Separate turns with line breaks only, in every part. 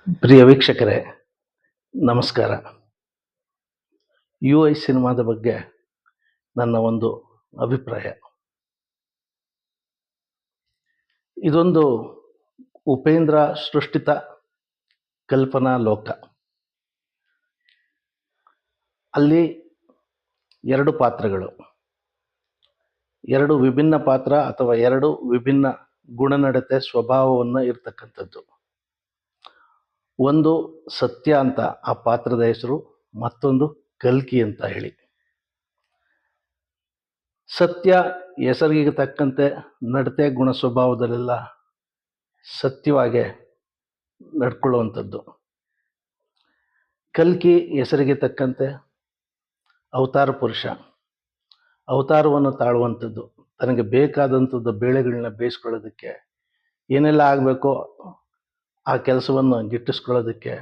ಪ್ರಿಯ ವೀಕ್ಷಕರೇ, ನಮಸ್ಕಾರ. You I ಸಿನಿಮಾದ ಬಗ್ಗೆ ನನ್ನ ಒಂದು ಅಭಿಪ್ರಾಯ. ಇದೊಂದು ಉಪೇಂದ್ರ ಸೃಷ್ಟಿತ ಕಲ್ಪನಾ ಲೋಕ. ಅಲ್ಲಿ ಎರಡು ಪಾತ್ರಗಳು. ಎರಡು ವಿಭಿನ್ನ ಪಾತ್ರ ಅಥವಾ ಎರಡು ವಿಭಿನ್ನ ಗುಣನಡತೆ ಸ್ವಭಾವವನ್ನು ಇರ್ತಕ್ಕಂಥದ್ದು. ಒಂದು ಸತ್ಯ ಅಂತ ಆ ಪಾತ್ರದ ಹೆಸರು, ಮತ್ತೊಂದು ಕಲ್ಕಿ ಅಂತ ಹೇಳಿ. ಸತ್ಯ ಹೆಸರಿಗೆ ತಕ್ಕಂತೆ ನಡತೆ ಗುಣ ಸ್ವಭಾವದಲ್ಲೆಲ್ಲ ಸತ್ಯವಾಗೆ ನಡ್ಕೊಳ್ಳುವಂಥದ್ದು. ಕಲ್ಕಿ ಹೆಸರಿಗೆ ತಕ್ಕಂತೆ ಅವತಾರ ಪುರುಷ. ಅವತಾರವನ್ನು ತಾಳುವಂಥದ್ದು. ತನಗೆ ಬೇಕಾದಂಥದ್ದು ಬೇಳೆಗಳನ್ನ ಬೇಯಿಸ್ಕೊಳ್ಳೋದಕ್ಕೆ ಏನೆಲ್ಲ ಆಗಬೇಕೋ ಆ ಕೆಲಸವನ್ನು ಗಿಟ್ಟಿಸ್ಕೊಳ್ಳೋದಕ್ಕೆ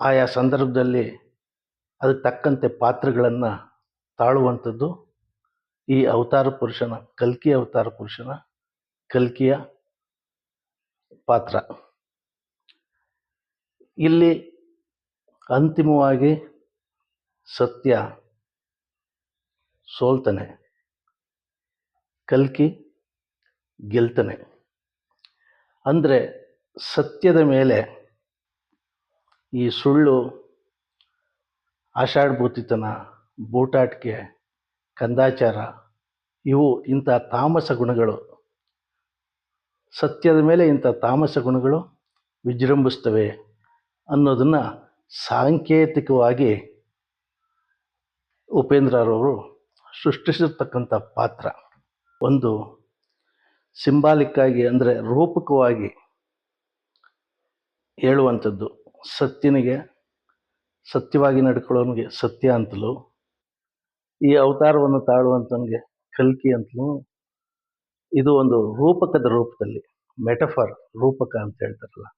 ಆಯಾ ಸಂದರ್ಭದಲ್ಲಿ ಅದಕ್ಕೆ ತಕ್ಕಂತೆ ಪಾತ್ರಗಳನ್ನು ತಾಳುವಂಥದ್ದು. ಈ ಅವತಾರ ಪುರುಷನ, ಕಲ್ಕಿ ಅವತಾರ ಪುರುಷನ ಕಲ್ಕಿಯ ಪಾತ್ರ. ಇಲ್ಲಿ ಅಂತಿಮವಾಗಿ ಸತ್ಯ ಸೋಲ್ತಾನೆ, ಕಲ್ಕಿ ಗೆಲ್ತಾನೆ. ಅಂದರೆ ಸತ್ಯದ ಮೇಲೆ ಈ ಸುಳ್ಳು, ಆಷಾಢಭೂತಿತನ, ಬೂಟಾಟಿಕೆ, ಕಂದಾಚಾರ, ಇವು ಇಂಥ ತಾಮಸ ಗುಣಗಳು. ಸತ್ಯದ ಮೇಲೆ ಇಂಥ ತಾಮಸ ಗುಣಗಳು ವಿಜೃಂಭಿಸ್ತವೆ ಅನ್ನೋದನ್ನು ಸಾಂಕೇತಿಕವಾಗಿ ಉಪೇಂದ್ರರವರು ಸೃಷ್ಟಿಸಿರ್ತಕ್ಕಂಥ ಪಾತ್ರ. ಒಂದು ಸಿಂಬಾಲಿಕ್ಕಾಗಿ ಅಂದರೆ ರೂಪಕವಾಗಿ ಹೇಳುವಂಥದ್ದು ಸತ್ಯನಿಗೆ ಸತ್ಯವಾಗಿ ನಡ್ಕೊಳ್ಳೋನಿಗೆ ಸತ್ಯ ಅಂತಲೂ, ಈ ಅವತಾರವನ್ನು ತಾಳುವಂಥವನಿಗೆ ಕಲ್ಕಿ ಅಂತಲೂ, ಇದು ಒಂದು ರೂಪಕದ ರೂಪದಲ್ಲಿ, ಮೆಟಫರ್, ರೂಪಕ ಅಂತ ಹೇಳ್ತಾರಲ್ಲ,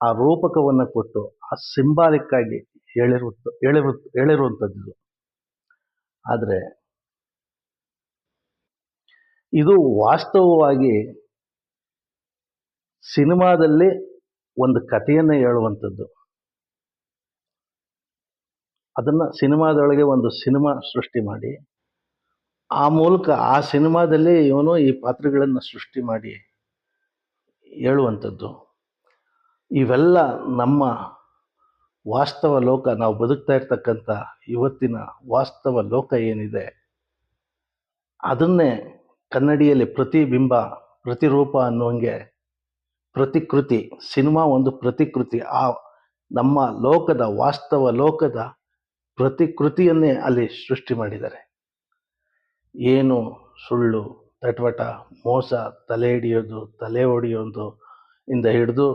ಆ ರೂಪಕವನ್ನು ಕೊಟ್ಟು ಆ ಸಿಂಬಾಲಿಕ್ಕಾಗಿ ಹೇಳಿರು ಹೇಳಿರು ಹೇಳಿರುವಂಥದ್ದು ಆದರೆ, ಇದು ವಾಸ್ತವವಾಗಿ ಸಿನಿಮಾದಲ್ಲಿ ಒಂದು ಕಥೆಯನ್ನು ಹೇಳುವಂಥದ್ದು. ಅದನ್ನು ಸಿನಿಮಾದೊಳಗೆ ಒಂದು ಸಿನಿಮಾ ಸೃಷ್ಟಿ ಮಾಡಿ, ಆ ಮೂಲಕ ಆ ಸಿನಿಮಾದಲ್ಲಿ ಇವನು ಈ ಪಾತ್ರಗಳನ್ನು ಸೃಷ್ಟಿ ಮಾಡಿ ಹೇಳುವಂಥದ್ದು. ಇವೆಲ್ಲ ನಮ್ಮ ವಾಸ್ತವ ಲೋಕ, ನಾವು ಬದುಕ್ತಾ ಇರ್ತಕ್ಕಂಥ ಇವತ್ತಿನ ವಾಸ್ತವ ಲೋಕ ಏನಿದೆ, ಅದನ್ನೇ ಕನ್ನಡಿಯಲ್ಲಿ ಪ್ರತಿಬಿಂಬ, ಪ್ರತಿರೂಪ ಅನ್ನುವಂಗೆ ಪ್ರತಿಕೃತಿ, ಸಿನಿಮಾ ಒಂದು ಪ್ರತಿಕೃತಿ. ಆ ನಮ್ಮ ಲೋಕದ, ವಾಸ್ತವ ಲೋಕದ ಪ್ರತಿಕೃತಿಯನ್ನೇ ಅಲ್ಲಿ ಸೃಷ್ಟಿ ಮಾಡಿದ್ದಾರೆ. ಏನು ಸುಳ್ಳು, ತಟ್ವಟ, ಮೋಸ, ತಲೆ ಹಿಡಿಯೋದು, ತಲೆ ಒಡೆಯೋದು ಇಂದ ಹಿಡಿದು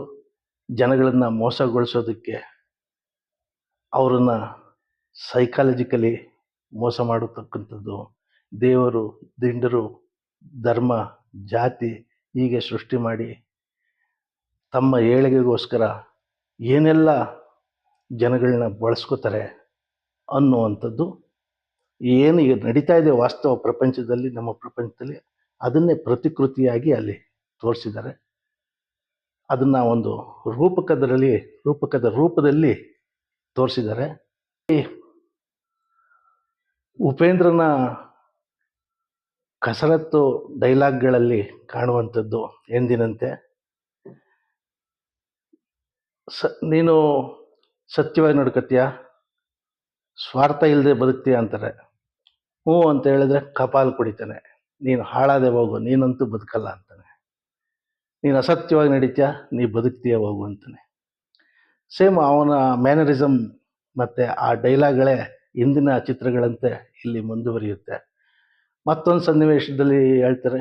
ಜನಗಳನ್ನು ಮೋಸಗೊಳಿಸೋದಕ್ಕೆ ಅವರನ್ನು ಸೈಕಾಲಜಿಕಲಿ ಮೋಸ ಮಾಡತಕ್ಕಂಥದ್ದು. ದೇವರು, ದಿಂಡರು, ಧರ್ಮ, ಜಾತಿ ಹೀಗೆ ಸೃಷ್ಟಿ ಮಾಡಿ ತಮ್ಮ ಏಳಿಗೆಗೋಸ್ಕರ ಏನೆಲ್ಲ ಜನಗಳನ್ನ ಬಳಸ್ಕೋತಾರೆ ಅನ್ನುವಂಥದ್ದು ಏನು ಈಗ ನಡೀತಾ ಇದೆ ವಾಸ್ತವ ಪ್ರಪಂಚದಲ್ಲಿ, ನಮ್ಮ ಪ್ರಪಂಚದಲ್ಲಿ ಅದನ್ನೇ ಪ್ರತಿಕೃತಿಯಾಗಿ ಅಲ್ಲಿ ತೋರಿಸಿದ್ದಾರೆ. ಅದನ್ನು ಒಂದು ರೂಪಕದರಲ್ಲಿ, ರೂಪಕದ ರೂಪದಲ್ಲಿ ತೋರಿಸಿದ್ದಾರೆ. ಉಪೇಂದ್ರನ ಕಸರತ್ತು ಡೈಲಾಗ್ಗಳಲ್ಲಿ ಕಾಣುವಂಥದ್ದು ಎಂದಿನಂತೆ ಸ, ನೀನು ಸತ್ಯವಾಗಿ ನಡ್ಕೊತೀಯ? ಸ್ವಾರ್ಥ ಇಲ್ಲದೆ ಬದುಕ್ತೀಯ ಅಂತಾರೆ. ಹ್ಞೂ ಅಂತ ಹೇಳಿದ್ರೆ ಕಪಾಲ್ ಕುಡಿತಾನೆ. ನೀನು ಹಾಳಾದೆ ಹೋಗು, ನೀನಂತೂ ಬದುಕಲ್ಲ ಅಂತಾನೆ. ನೀನು ಅಸತ್ಯವಾಗಿ ನಡೀತೀಯ? ನೀ ಬದುಕ್ತೀಯ ಹೋಗು ಅಂತಾನೆ. ಸೇಮ್ ಅವನ ಮ್ಯಾನರಿಸಮ್ ಮತ್ತು ಆ ಡೈಲಾಗ್ಗಳೇ ಇಂದಿನ ಚಿತ್ರಗಳಂತೆ ಇಲ್ಲಿ ಮುಂದುವರಿಯುತ್ತೆ. ಮತ್ತೊಂದು ಸನ್ನಿವೇಶದಲ್ಲಿ ಹೇಳ್ತಾರೆ.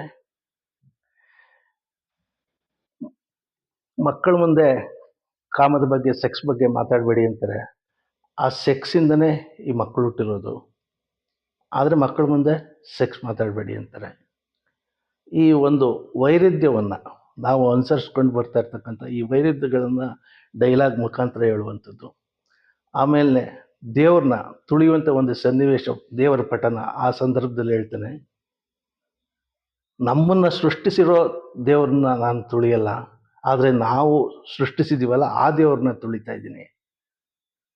ಮಕ್ಕಳ ಮುಂದೆ ಕಾಮದ ಬಗ್ಗೆ ಸೆಕ್ಸ್ ಬಗ್ಗೆ ಮಾತಾಡಬೇಡಿ ಅಂತಾರೆ. ಆ ಸೆಕ್ಸಿಂದನೇ ಈ ಮಕ್ಕಳು ಹುಟ್ಟಿರೋದು. ಆದರೆ ಮಕ್ಕಳ ಮುಂದೆ ಸೆಕ್ಸ್ ಮಾತಾಡಬೇಡಿ ಅಂತಾರೆ. ಈ ಒಂದು ವೈರುಧ್ಯವನ್ನು ನಾವು ಅನುಸರಿಸ್ಕೊಂಡು ಬರ್ತಾ ಇರ್ತಕ್ಕಂಥ ಈ ವೈರುಧ್ಯಗಳನ್ನು ಡೈಲಾಗ್ ಮುಖಾಂತರ ಹೇಳುವಂಥದ್ದು. ಆಮೇಲೆ ದೇವ್ರನ್ನ ತುಳಿಯುವಂಥ ಒಂದು ಸನ್ನಿವೇಶ, ದೇವರ ಪಠನ ಆ ಸಂದರ್ಭದಲ್ಲಿ ಹೇಳ್ತಾನೆ. ನಮ್ಮನ್ನು ಸೃಷ್ಟಿಸಿರೋ ದೇವ್ರನ್ನ ನಾನು ತುಳಿಯಲ್ಲ. ಆದರೆ ನಾವು ಸೃಷ್ಟಿಸಿದ್ದೀವಲ್ಲ ಆ ದೇವ್ರನ್ನ ತುಳಿತಾ ಇದ್ದೀನಿ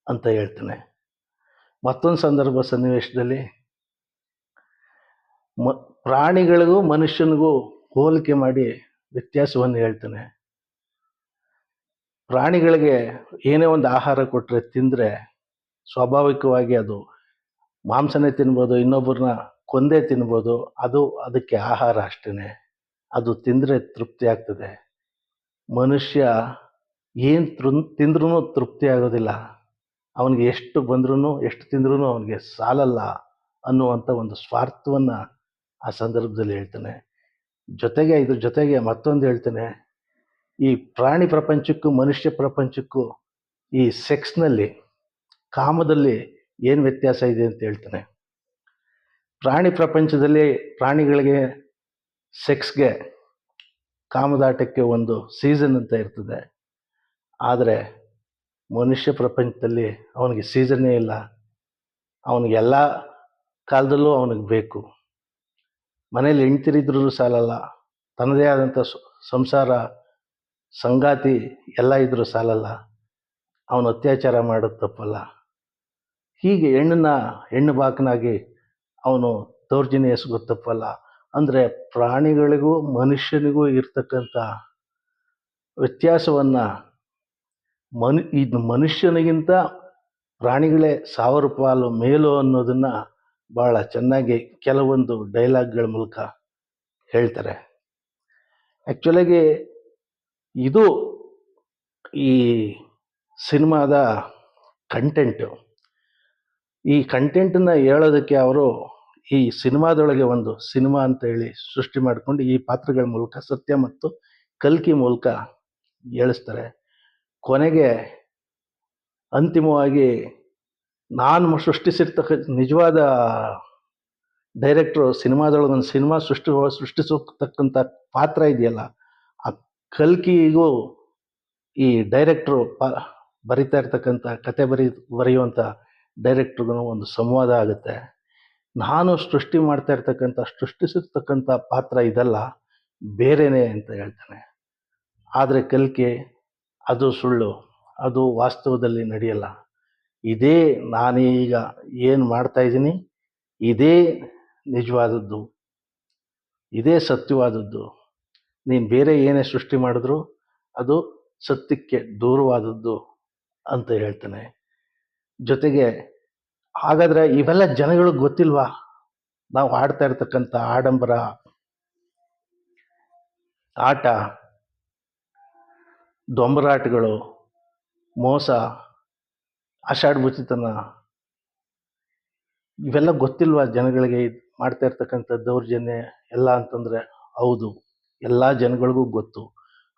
ಅಂತ ಹೇಳ್ತಾನೆ. ಮತ್ತೊಂದು ಸಂದರ್ಭ ಸನ್ನಿವೇಶದಲ್ಲಿ, ಮ, ಪ್ರಾಣಿಗಳಿಗೂ ಮನುಷ್ಯನಿಗೂ ಹೋಲಿಕೆ ಮಾಡಿ ವ್ಯತ್ಯಾಸವನ್ನು ಹೇಳ್ತಾನೆ. ಪ್ರಾಣಿಗಳಿಗೆ ಏನೇ ಒಂದು ಆಹಾರ ಕೊಟ್ಟರೆ ತಿಂದರೆ ಸ್ವಾಭಾವಿಕವಾಗಿ ಅದು ಮಾಂಸನೇ ತಿನ್ಬೋದು, ಇನ್ನೊಬ್ಬರನ್ನ ಕೊಂದೇ ತಿನ್ಬೋದು, ಅದು ಅದಕ್ಕೆ ಆಹಾರ ಅಷ್ಟೇ ಅದು ತಿಂದರೆ ತೃಪ್ತಿ ಆಗ್ತದೆ. ಮನುಷ್ಯ ಏನು ತೃ ತಿಂದ್ರೂ ತೃಪ್ತಿ ಆಗೋದಿಲ್ಲ. ಅವನಿಗೆ ಎಷ್ಟು ಬಂದ್ರೂ ಎಷ್ಟು ತಿಂದ್ರೂ ಅವನಿಗೆ ಸಾಲಲ್ಲ ಅನ್ನುವಂಥ ಒಂದು ಸ್ವಾರ್ಥವನ್ನು ಆ ಸಂದರ್ಭದಲ್ಲಿ ಹೇಳ್ತಾನೆ. ಜೊತೆಗೆ ಇದ್ರ ಜೊತೆಗೆ ಮತ್ತೊಂದು ಹೇಳ್ತಾನೆ. ಈ ಪ್ರಾಣಿ ಪ್ರಪಂಚಕ್ಕೂ, ಮನುಷ್ಯ ಪ್ರಪಂಚಕ್ಕೂ, ಈ ಸೆಕ್ಸ್ನಲ್ಲಿ, ಕಾಮದಲ್ಲಿ ಏನು ವ್ಯತ್ಯಾಸ ಇದೆ ಅಂತ ಹೇಳ್ತಾನೆ. ಪ್ರಾಣಿ ಪ್ರಪಂಚದಲ್ಲಿ ಪ್ರಾಣಿಗಳಿಗೆ ಸೆಕ್ಸ್ಗೆ ಕಾಮದಾಟಕ್ಕೆ ಒಂದು ಸೀಸನ್ ಅಂತ ಇರ್ತದೆ. ಆದರೆ ಮನುಷ್ಯ ಪ್ರಪಂಚದಲ್ಲಿ ಅವನಿಗೆ ಸೀಸನ್ನೇ ಇಲ್ಲ. ಅವನಿಗೆ ಎಲ್ಲ ಕಾಲದಲ್ಲೂ ಅವನಿಗೆ ಬೇಕು. ಮನೇಲಿ ಹೆಂಡ್ತಿರಿದ್ರೂ ಸಾಲಲ್ಲ. ತನ್ನದೇ ಆದಂಥ ಸಂಸಾರ, ಸಂಗಾತಿ ಎಲ್ಲ ಇದ್ದರೂ ಸಾಲಲ್ಲ. ಅವನು ಅತ್ಯಾಚಾರ ಮಾಡೋದು ತಪ್ಪಲ್ಲ. ಹೀಗೆ ಹೆಣ್ಣನ್ನ ಹೆಣ್ಣು ಬಾಕನಾಗಿ ಅವನು ದೌರ್ಜನ್ಯ ಎಸಗೋದು ತಪ್ಪಲ್ಲ. ಅಂದರೆ ಪ್ರಾಣಿಗಳಿಗೂ ಮನುಷ್ಯನಿಗೂ ಇರ್ತಕ್ಕಂಥ ವ್ಯತ್ಯಾಸವನ್ನು ಮನು, ಇದು ಮನುಷ್ಯನಿಗಿಂತ ಪ್ರಾಣಿಗಳೇ ಸಾವಿರ ಪಾಲು ಮೇಲು ಅನ್ನೋದನ್ನು ಭಾಳ ಚೆನ್ನಾಗಿ ಕೆಲವೊಂದು ಡೈಲಾಗ್ಗಳ ಮೂಲಕ ಹೇಳ್ತಾರೆ. ಆ್ಯಕ್ಚುಲಾಗಿ ಇದು ಈ ಸಿನಿಮಾದ ಕಂಟೆಂಟು. ಈ ಕಂಟೆಂಟನ್ನು ಹೇಳೋದಕ್ಕೆ ಅವರು ಈ ಸಿನಿಮಾದೊಳಗೆ ಒಂದು ಸಿನಿಮಾ ಅಂತ ಹೇಳಿ ಸೃಷ್ಟಿ ಮಾಡಿಕೊಂಡು ಈ ಪಾತ್ರಗಳ ಮೂಲಕ, ಸತ್ಯ ಮತ್ತು ಕಲ್ಕಿ ಮೂಲಕ ಹೇಳಿಸ್ತಾರೆ ಕೊನೆಗೆ ಅಂತಿಮವಾಗಿ ನಾನು ಸೃಷ್ಟಿಸಿರ್ತಕ್ಕ ನಿಜವಾದ ಡೈರೆಕ್ಟ್ರು ಸಿನಿಮಾದೊಳಗೆ ಒಂದು ಸಿನಿಮಾ ಸೃಷ್ಟಿ ಸೃಷ್ಟಿಸತಕ್ಕಂಥ ಪಾತ್ರ ಇದೆಯಲ್ಲ, ಆ ಕಲ್ಕಿಗೂ ಈ ಡೈರೆಕ್ಟ್ರು ಪ, ಬರಿತಾ ಇರ್ತಕ್ಕಂಥ ಕತೆ ಬರಿ, ಬರೆಯುವಂಥ ಡೈರೆಕ್ಟ್ರಿಗೂ ಒಂದು ಸಂವಾದ ಆಗುತ್ತೆ. ನಾನು ಸೃಷ್ಟಿ ಮಾಡ್ತಾ ಇರ್ತಕ್ಕಂಥ ಸೃಷ್ಟಿಸಿರ್ತಕ್ಕಂಥ ಪಾತ್ರ ಇದಲ್ಲ, ಬೇರೆನೇ ಅಂತ ಹೇಳ್ತಾನೆ. ಆದರೆ ಕಲಿಕೆ, ಅದು ಸುಳ್ಳು, ಅದು ವಾಸ್ತವದಲ್ಲಿ ನಡೆಯಲ್ಲ. ಇದೇ ನಾನೀಗ ಏನು ಮಾಡ್ತಾ ಇದ್ದೀನಿ? ಇದೇ ನಿಜವಾದದ್ದು. ಇದೇ ಸತ್ಯವಾದದ್ದು. ನೀನು ಬೇರೆ ಏನೇ ಸೃಷ್ಟಿ ಮಾಡಿದ್ರು, ಅದು ಸತ್ಯಕ್ಕೆ ದೂರವಾದದ್ದು ಅಂತ ಹೇಳ್ತಾನೆ. ಜೊತೆಗೆ ಹಾಗಾದರೆ ಇವೆಲ್ಲ ಜನಗಳಿಗೆ ಗೊತ್ತಿಲ್ವಾ? ನಾವು ಆಡ್ತಾ ಇರ್ತಕ್ಕಂಥ ಆಡಂಬರ, ಆಟ, ದೊಂಬರಾಟಗಳು, ಮೋಸ ಆಷಾಢಭೂತಿತನ ಇವೆಲ್ಲ ಗೊತ್ತಿಲ್ವಾ ಜನಗಳಿಗೆ ಮಾಡ್ತಾ ಇರ್ತಕ್ಕಂಥ ದೌರ್ಜನ್ಯ ಎಲ್ಲ ಅಂತಂದರೆ? ಹೌದು, ಎಲ್ಲ ಜನಗಳಿಗೂ ಗೊತ್ತು.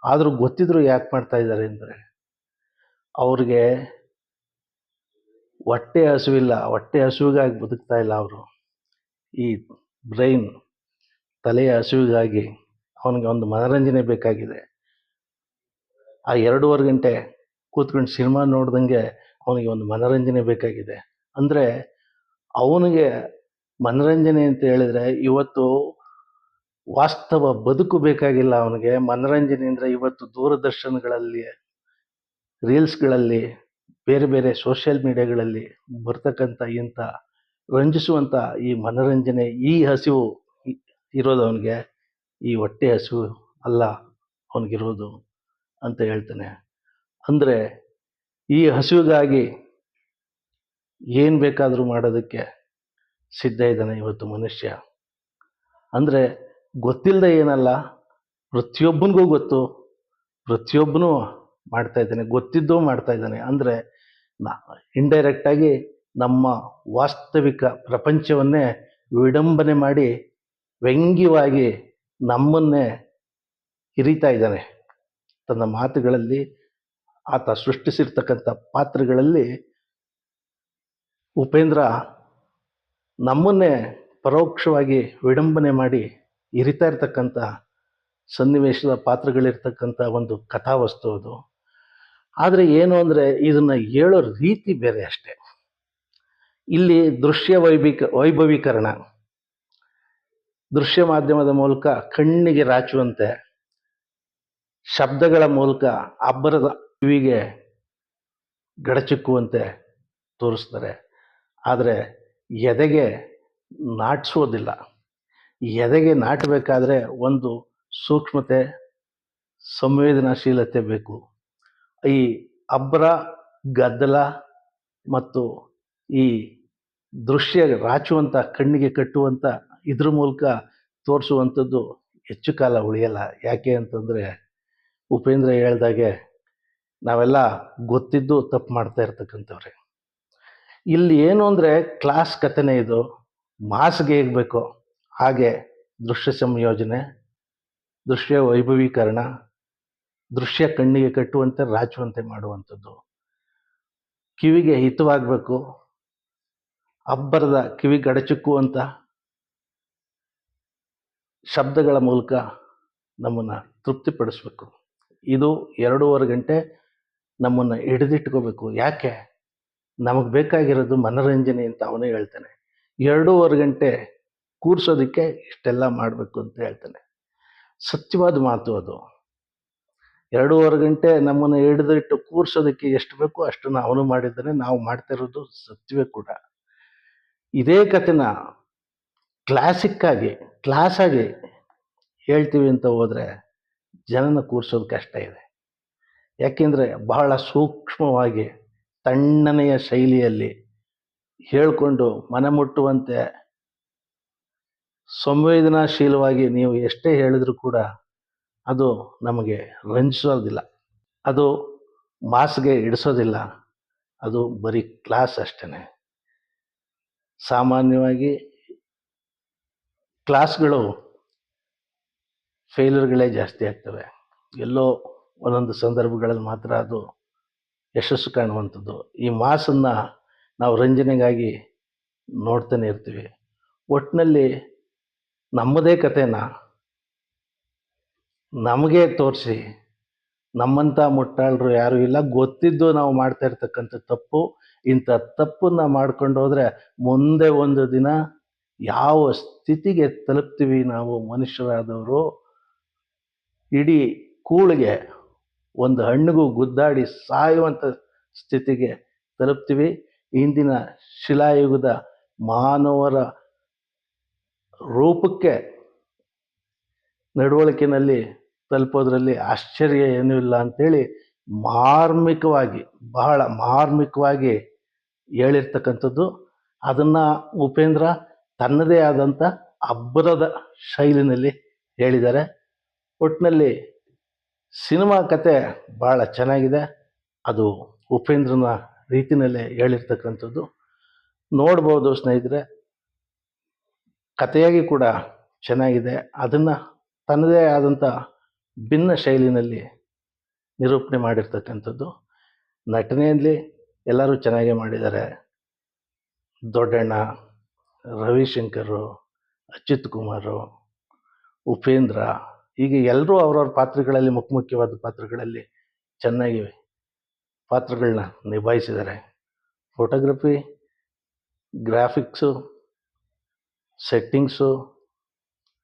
ಆದರೂ ಗೊತ್ತಿದ್ರು ಯಾಕೆ ಮಾಡ್ತಾ ಇದ್ದಾರೆ ಅಂದರೆ, ಅವ್ರಿಗೆ ಹೊಟ್ಟೆ ಹಸುವಿಲ್ಲ, ಹೊಟ್ಟೆ ಹಸುವಿಗಾಗಿ ಬದುಕ್ತಾ ಇಲ್ಲ ಅವರು. ಈ ಬ್ರೈನ್ ತಲೆಯ ಹಸುವಿಗಾಗಿ ಅವನಿಗೆ ಒಂದು ಮನೋರಂಜನೆ ಬೇಕಾಗಿದೆ. ಆ ಎರಡೂವರೆ ಗಂಟೆ ಕೂತ್ಕೊಂಡು ಸಿನಿಮಾ ನೋಡ್ದಂಗೆ ಅವನಿಗೆ ಒಂದು ಮನೋರಂಜನೆ ಬೇಕಾಗಿದೆ. ಅಂದರೆ ಅವನಿಗೆ ಮನೋರಂಜನೆ ಅಂತ ಹೇಳಿದರೆ ಇವತ್ತು ವಾಸ್ತವ ಬದುಕು ಬೇಕಾಗಿಲ್ಲ ಅವನಿಗೆ. ಮನೋರಂಜನೆ ಅಂದರೆ ಇವತ್ತು ದೂರದರ್ಶನಗಳಲ್ಲಿ, ರೀಲ್ಸ್ಗಳಲ್ಲಿ ಬೇರೆ ಬೇರೆ ಸೋಷಿಯಲ್ ಮೀಡಿಯಾಗಳಲ್ಲಿ ಬರ್ತಕ್ಕಂಥ ಇಂಥ, ರಂಜಿಸುವಂಥ ಈ ಮನೋರಂಜನೆ, ಈ ಹಸಿವು ಇರೋದು ಅವನಿಗೆ, ಈ ಹೊಟ್ಟೆ ಹಸಿವು ಅಲ್ಲ ಅವನಿಗಿರೋದು ಅಂತ ಹೇಳ್ತಾನೆ. ಅಂದರೆ ಈ ಹಸಿವಿಗಾಗಿ ಏನು ಬೇಕಾದರೂ ಮಾಡೋದಕ್ಕೆ ಸಿದ್ಧ ಇದ್ದಾನೆ ಇವತ್ತು ಮನುಷ್ಯ. ಅಂದರೆ ಗೊತ್ತಿಲ್ಲದೆ ಏನಲ್ಲ, ಪ್ರತಿಯೊಬ್ಬನಿಗೂ ಗೊತ್ತು. ಪ್ರತಿಯೊಬ್ಬನೂ ಮಾಡ್ತಾ ಇದ್ದಾನೆ, ಗೊತ್ತಿದ್ದೂ ಮಾಡ್ತಾ ಇದ್ದಾನೆ. ಅಂದರೆ ಇಂಡೈರೆಕ್ಟಾಗಿ ನಮ್ಮ ವಾಸ್ತವಿಕ ಪ್ರಪಂಚವನ್ನೇ ವಿಡಂಬನೆ ಮಾಡಿ ವ್ಯಂಗ್ಯವಾಗಿ ನಮ್ಮನ್ನೇ ಹಿರಿತಾ ಇದ್ದಾನೆ. ತನ್ನ ಮಾತುಗಳಲ್ಲಿ, ಆತ ಸೃಷ್ಟಿಸಿರ್ತಕ್ಕಂಥ ಪಾತ್ರಗಳಲ್ಲಿ ಉಪೇಂದ್ರ ನಮ್ಮನ್ನೇ ಪರೋಕ್ಷವಾಗಿ ವಿಡಂಬನೆ ಮಾಡಿ ಇರಿತಾ ಇರ್ತಕ್ಕಂಥ ಸನ್ನಿವೇಶದ ಪಾತ್ರಗಳಿರ್ತಕ್ಕಂಥ ಒಂದು ಕಥಾವಸ್ತು ಅದು. ಆದರೆ ಏನು ಅಂದರೆ ಇದನ್ನು ಹೇಳೋ ರೀತಿ ಬೇರೆ ಅಷ್ಟೆ. ಇಲ್ಲಿ ದೃಶ್ಯ ವೈಭಿಕ, ವೈಭವೀಕರಣ. ದೃಶ್ಯ ಮಾಧ್ಯಮದ ಮೂಲಕ ಕಣ್ಣಿಗೆ ರಾಚುವಂತೆ, ಶಬ್ದಗಳ ಮೂಲಕ ಅಬ್ಬರದ ಕಿವಿಗೆ ಗಡಚಿಕ್ಕುವಂತೆ ತೋರಿಸ್ತಾರೆ. ಆದರೆ ಎದೆಗೆ ನಾಟಿಸೋದಿಲ್ಲ. ಎದೆಗೆ ನಾಟಬೇಕಾದ್ರೆ ಒಂದು ಸೂಕ್ಷ್ಮತೆ, ಸಂವೇದನಾಶೀಲತೆ ಬೇಕು. ಈ ಅಬ್ಬರ ಗದ್ದಲ ಮತ್ತು ಈ ದೃಶ್ಯ ರಾಚುವಂಥ ಕಣ್ಣಿಗೆ ಕಟ್ಟುವಂಥ ಇದ್ರ ಮೂಲಕ ತೋರಿಸುವಂಥದ್ದು ಹೆಚ್ಚು ಕಾಲ ಉಳಿಯಲ್ಲ. ಯಾಕೆ ಅಂತಂದರೆ ಉಪೇಂದ್ರ ಹೇಳ್ದಾಗೆ ನಾವೆಲ್ಲ ಗೊತ್ತಿದ್ದು ತಪ್ಪು ಮಾಡ್ತಾ ಇರ್ತಕ್ಕಂಥವ್ರೆ. ಇಲ್ಲಿ ಏನು ಅಂದರೆ ಕ್ಲಾಸ್ ಕಥೆನೇ ಇದು, ಮಾಸ್ಗೆ ಹೇಗ್ಬೇಕು ಹಾಗೆ ದೃಶ್ಯ ಸಂಯೋಜನೆ, ದೃಶ್ಯ ವೈಭವೀಕರಣ ದೃಶ್ಯ ಕಣ್ಣಿಗೆ ಕಟ್ಟುವಂತೆ, ರಾಚುವಂತೆ ಮಾಡುವಂಥದ್ದು. ಕಿವಿಗೆ ಹಿತವಾಗಬೇಕು. ಅಬ್ಬರದ ಕಿವಿ ಗಡಚುಕ್ಕುವಂಥ ಶಬ್ದಗಳ ಮೂಲಕ ನಮ್ಮನ್ನು ತೃಪ್ತಿಪಡಿಸ್ಬೇಕು. ಇದು ಎರಡೂವರೆ ಗಂಟೆ ನಮ್ಮನ್ನು ಹಿಡಿದಿಟ್ಕೋಬೇಕು. ಯಾಕೆ? ನಮಗೆ ಬೇಕಾಗಿರೋದು ಮನೋರಂಜನೆ ಅಂತ ಅವನೇ ಹೇಳ್ತಾನೆ. ಎರಡೂವರೆ ಗಂಟೆ ಕೂರಿಸೋದಕ್ಕೆ ಇಷ್ಟೆಲ್ಲ ಮಾಡಬೇಕು ಅಂತ ಹೇಳ್ತಾನೆ. ಸತ್ಯವಾದ ಮಾತು ಅದು. ಎರಡೂವರೆ ಗಂಟೆ ನಮ್ಮನ್ನು ಹಿಡಿದಿಟ್ಟು ಕೂರ್ಸೋದಕ್ಕೆ ಎಷ್ಟು ಬೇಕೋ ಅಷ್ಟನ್ನು ಅವನು ಮಾಡಿದ್ದಾನೆ. ನಾವು ಮಾಡ್ತಾ ಇರೋದು ಸತ್ಯವೇ ಕೂಡ. ಇದೇ ಕಥೆನ ಕ್ಲಾಸಿಕ್ಕಾಗಿ ಕ್ಲಾಸಾಗಿ ಹೇಳ್ತೀವಿ ಅಂತ ಹೋದರೆ ಜನನ ಕೂರಿಸೋದು ಕಷ್ಟ ಇದೆ. ಯಾಕೆಂದರೆ ಬಹಳ ಸೂಕ್ಷ್ಮವಾಗಿ ತಣ್ಣನೆಯ ಶೈಲಿಯಲ್ಲಿ ಹೇಳಿಕೊಂಡು ಮನಮುಟ್ಟುವಂತೆ ಸಂವೇದನಾಶೀಲವಾಗಿ ನೀವು ಎಷ್ಟೇ ಹೇಳಿದರೂ ಕೂಡ ಅದು ನಮಗೆ ರಂಜಿಸೋದಿಲ್ಲ ಅದು ಮಾಸ್ಗೆ ಇಡಿಸೋದಿಲ್ಲ. ಅದು ಬರೀ ಕ್ಲಾಸ್ ಅಷ್ಟೇ ಸಾಮಾನ್ಯವಾಗಿ ಕ್ಲಾಸ್ಗಳು ಫೇಲ್ಯೂರ್ಗಳೇ ಜಾಸ್ತಿ ಆಗ್ತವೆ. ಎಲ್ಲೋ ಒಂದೊಂದು ಸಂದರ್ಭಗಳಲ್ಲಿ ಮಾತ್ರ ಅದು ಯಶಸ್ಸು ಕಾಣುವಂಥದ್ದು. ಈ ಮಾಸನ್ನು ನಾವು ರಂಜನೆಗಾಗಿ ನೋಡ್ತಾನೆ ಇರ್ತೀವಿ. ಒಟ್ಟಿನಲ್ಲಿ ನಮ್ಮದೇ ಕಥೆನ ನಮಗೆ ತೋರಿಸಿ. ನಮ್ಮಂಥ ಮುಟ್ಟಾಳರು ಯಾರೂ ಇಲ್ಲ. ಗೊತ್ತಿದ್ದು ನಾವು ಮಾಡ್ತಾ ಇರ್ತಕ್ಕಂಥ ತಪ್ಪು. ಇಂಥ ತಪ್ಪನ್ನು ಮಾಡ್ಕೊಂಡು ಹೋದರೆ ಮುಂದೆ ಒಂದು ದಿನ ಯಾವ ಸ್ಥಿತಿಗೆ ತಲುಪ್ತೀವಿ ನಾವು ಮನುಷ್ಯರಾದವರು. ಇಡೀ ಕೂಳಿಗೆ ಒಂದು ಹಣ್ಣಿಗೂ ಗುದ್ದಾಡಿ ಸಾಯುವಂಥ ಸ್ಥಿತಿಗೆ ತಲುಪ್ತೀವಿ. ಇಂದಿನ ಶಿಲಾಯುಗದ ಮಾನವರ ರೂಪಕ್ಕೆ ನಡವಳಿಕೆಯಲ್ಲಿ ತಲುಪೋದ್ರಲ್ಲಿ ಆಶ್ಚರ್ಯ ಏನೂ ಇಲ್ಲ ಅಂಥೇಳಿ ಮಾರ್ಮಿಕವಾಗಿ, ಬಹಳ ಮಾರ್ಮಿಕವಾಗಿ ಹೇಳಿರ್ತಕ್ಕಂಥದ್ದು. ಅದನ್ನು ಉಪೇಂದ್ರ ತನ್ನದೇ ಆದಂಥ ಅಬ್ಬರದ ಶೈಲಿನಲ್ಲಿ ಹೇಳಿದ್ದಾರೆ. ಒಟ್ಟಿನಲ್ಲಿ ಸಿನಿಮಾ ಕತೆ ಭಾಳ ಚೆನ್ನಾಗಿದೆ. ಅದು ಉಪೇಂದ್ರನ ರೀತಿಯಲ್ಲೇ ಹೇಳಿರ್ತಕ್ಕಂಥದ್ದು. ನೋಡ್ಬೋದು ಸ್ನೇಹಿತರೆ, ಕಥೆಯಾಗಿ ಕೂಡ ಚೆನ್ನಾಗಿದೆ. ಅದನ್ನು ತನ್ನದೇ ಆದಂಥ ಭಿನ್ನ ಶೈಲಿನಲ್ಲಿ ನಿರೂಪಣೆ ಮಾಡಿರ್ತಕ್ಕಂಥದ್ದು. ನಟನೆಯಲ್ಲಿ ಎಲ್ಲರೂ ಚೆನ್ನಾಗೇ ಮಾಡಿದ್ದಾರೆ. ದೊಡ್ಡಣ್ಣ, ರವಿಶಂಕರು, ಅಚ್ಯುತ್ ಕುಮಾರು, ಉಪೇಂದ್ರ, ಹೀಗೆ ಎಲ್ಲರೂ ಅವ್ರವ್ರ ಪಾತ್ರಗಳಲ್ಲಿ ಮುಖ್ಯ ಮುಖ್ಯವಾದ ಪಾತ್ರಗಳಲ್ಲಿ ಚೆನ್ನಾಗಿ ಪಾತ್ರಗಳನ್ನ ನಿಭಾಯಿಸಿದ್ದಾರೆ. ಫೋಟೋಗ್ರಫಿ ಗ್ರಾಫಿಕ್ಸು ಸೆಟ್ಟಿಂಗ್ಸು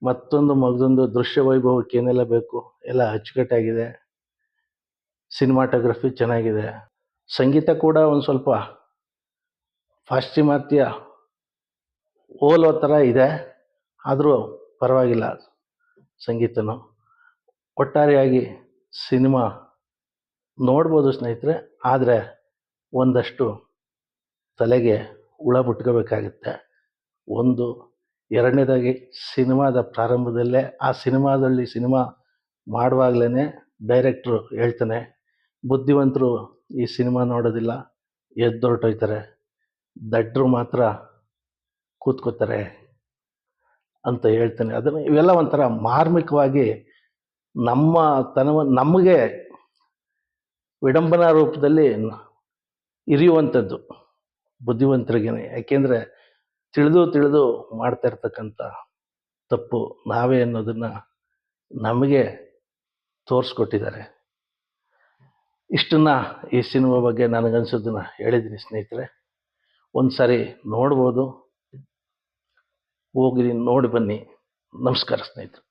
ಮತ್ತೊಂದು ಮಗದೊಂದು ದೃಶ್ಯ ವೈಭವಕ್ಕೆ ಏನೆಲ್ಲ ಬೇಕು? ಎಲ್ಲ ಅಚ್ಚುಕಟ್ಟಾಗಿದೆ. ಸಿನಿಮಾಟೋಗ್ರಫಿ ಚೆನ್ನಾಗಿದೆ. ಸಂಗೀತ ಕೂಡ ಒಂದು ಸ್ವಲ್ಪ ಪಾಶ್ಚಿಮಾತ್ಯ ಹೋಲೋ ಥರ ಇದೆ. ಆದರೂ ಪರವಾಗಿಲ್ಲ ಸಂಗೀತನೂ. ಒಟ್ಟಾರೆಯಾಗಿ ಸಿನಿಮಾ ನೋಡ್ಬೋದು ಸ್ನೇಹಿತರೆ, ಆದರೆ ಒಂದಷ್ಟು ತಲೆಗೆ ಹುಳ ಬಿಟ್ಕೋಬೇಕಾಗುತ್ತೆ ಒಂದು ಎರಡನೇದಾಗಿ ಸಿನಿಮಾದ ಪ್ರಾರಂಭದಲ್ಲೇ ಆ ಸಿನಿಮಾದಲ್ಲಿ ಸಿನಿಮಾ ಮಾಡುವಾಗಲೇ ಡೈರೆಕ್ಟ್ರು ಹೇಳ್ತಾನೆ, ಬುದ್ಧಿವಂತರು ಈ ಸಿನಿಮಾ ನೋಡೋದಿಲ್ಲ, ಎದ್ದೊರಟೋಯ್ತಾರೆ ದಡ್ಡರು ಮಾತ್ರ ಕೂತ್ಕೋತಾರೆ ಅಂತ ಹೇಳ್ತಾನೆ. ಅದನ್ನು ಇವೆಲ್ಲ ಒಂಥರ ಮಾರ್ಮಿಕವಾಗಿ ನಮ್ಮ ತನವ, ನಮಗೆ ವಿಡಂಬನಾ ರೂಪದಲ್ಲಿ ಇರಿಯುವಂಥದ್ದು ಬುದ್ಧಿವಂತರಿಗೇನೆ. ಯಾಕೆಂದರೆ ತಿಳಿದು ತಿಳಿದು ಮಾಡ್ತಾ ಇರ್ತಕ್ಕಂಥ ತಪ್ಪು ನಾವೇ ಅನ್ನೋದನ್ನು ನಮಗೆ ತೋರಿಸ್ಕೊಟ್ಟಿದ್ದಾರೆ. ಇಷ್ಟನ್ನು ಈ ಸಿನಿಮಾ ಬಗ್ಗೆ ನನಗನ್ಸೋದನ್ನು ಹೇಳಿದ್ದೀನಿ ಸ್ನೇಹಿತರೆ. ಒಂದು ಸಾರಿ ನೋಡ್ಬೋದು. ಹೋಗಿ ನೋಡಿ ಬನ್ನಿ. ನಮಸ್ಕಾರ ಸ್ನೇಹಿತರೆ.